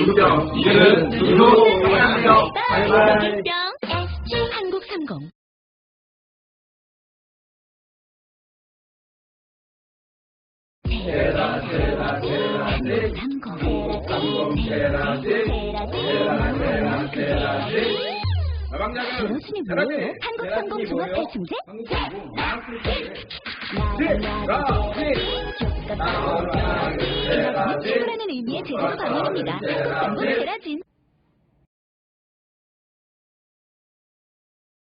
누구병 이제는 누구 안녕 바이바이 뿅 SG 한국30 테라 테라 테라지 30 테라지 테라 테라 테라지 결혼순이 뭐예요? 한국30 종합 발충제? 테라지 친구라는 의미의 제대로 방언입니다. 한국30 테라진